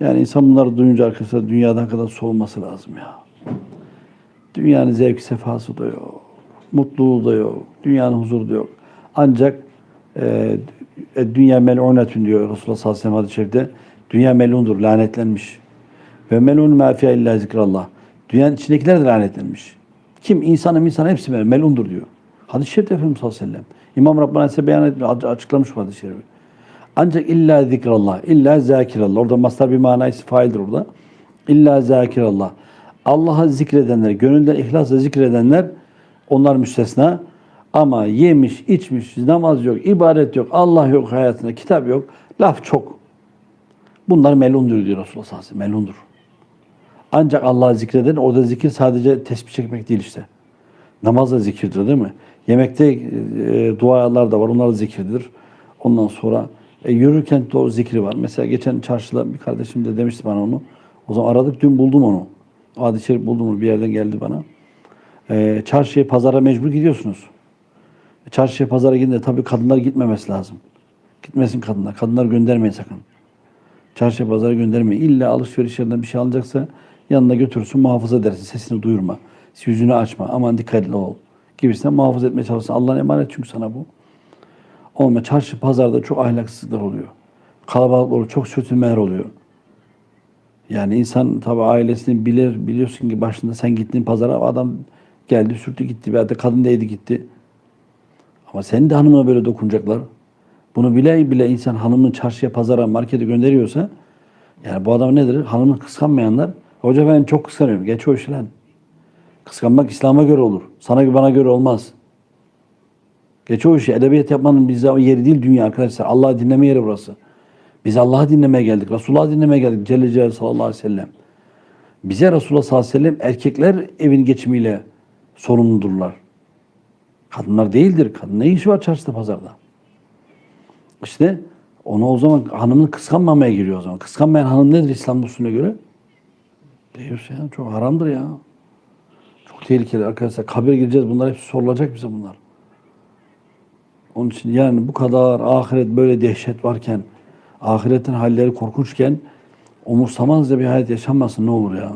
Yani insan bunları duyunca arkadaşlar dünyadan kadar soğuması lazım ya. Dünyanın zevki sefası da yok. Mutluluğu da yok. Dünyanın huzuru da yok. Ancak e, e, dünya mel'unetün diyor Resulullah sallallahu aleyhi ve hadis-i şerifte. Dünya melundur, lanetlenmiş. Ve melun ma fiha illa zikrallah. Dünyanın içindekiler de lanetlenmiş. Kim? İnsanım insan hepsi mel- melundur diyor. Hadis-i şerif Efendimiz sallallahu aleyhi ve sellem. İmam Rabbani size beyan etmiş, açıklamış bu hadis-i şerifi. Ancak illa zikrallah, illa zakirallah. Orada mastar bir manayı faildir orada. İlla zakirallah. Allah'a zikredenler, gönülden ihlasla zikredenler onlar müstesna. Ama yemiş, içmiş, namaz yok, ibadet yok, Allah yok hayatında, kitap yok, laf çok. Bunlar melundur diyor Resulullah sallallahu aleyhi ve sellem. Melundur. Ancak Allah'ı zikreden, orada zikir sadece tesbih çekmek değil işte. Namaz da zikirdir değil mi? Yemekte e, dualar da var, onlar da zikirdir. Ondan sonra e, yürürken o zikri var. Mesela geçen çarşıda bir kardeşim de demişti bana onu. O zaman aradık, dün buldum onu. Hadis-i şerif buldum onu, bir yerden geldi bana. E, çarşıya, pazara mecbur gidiyorsunuz. E, Çarşıya, pazara gidince tabii kadınlar gitmemesi lazım. Gitmesin kadınlar. Kadınlar göndermeyin sakın. Çarşıya, pazara göndermeyin. İlla alışveriş yerinden bir şey alacaksa yanına götürsün, muhafaza edersin. Sesini duyurma. Yüzünü açma. Aman dikkatli ol. Gibisinden muhafaza etmeye çalışsın. Allah'ın emanet çünkü sana bu. Olma çarşı pazarda çok ahlaksızlıklar oluyor. Kalabalık oluyor, çok sürtünmeler oluyor. Yani insan tabi ailesini bilir, biliyorsun ki başında sen gittin pazara adam geldi sürttü gitti veya da kadın değdi gitti. Ama senin de hanımına böyle dokunacaklar. Bunu bile bile insan hanımını çarşıya, pazara, markete gönderiyorsa yani bu adam nedir? Hanımını kıskanmayanlar hoca ben çok kıskanıyorum. Geç o işi lan. Kıskanmak İslam'a göre olur. Sana bana göre olmaz. Geç o işi. Edebiyat yapmanın bizde o yeri değil dünya arkadaşlar. Allah'ı dinleme yeri burası. Biz Allah'ı dinlemeye geldik. Resulullah'ı dinlemeye geldik. Celle Celaluhu sallallahu aleyhi ve sellem. Bize Resulullah sallallahu aleyhi ve sellem erkekler evin geçimiyle sorumludurlar. Kadınlar değildir. Kadın ne işi var çarşıda pazarda? İşte onu o zaman hanımını kıskanmamaya giriyor o zaman. Kıskanmayan hanım nedir İslam usulüne göre? Diyorsa ya çok haramdır ya. Çok tehlikeli arkadaşlar. Kabir gireceğiz. Bunlar hepsi sorulacak bize bunlar. Onun için yani bu kadar ahiret böyle dehşet varken, ahiretin halleri korkunçken umursamazca bir hayat yaşanmasın ne olur ya.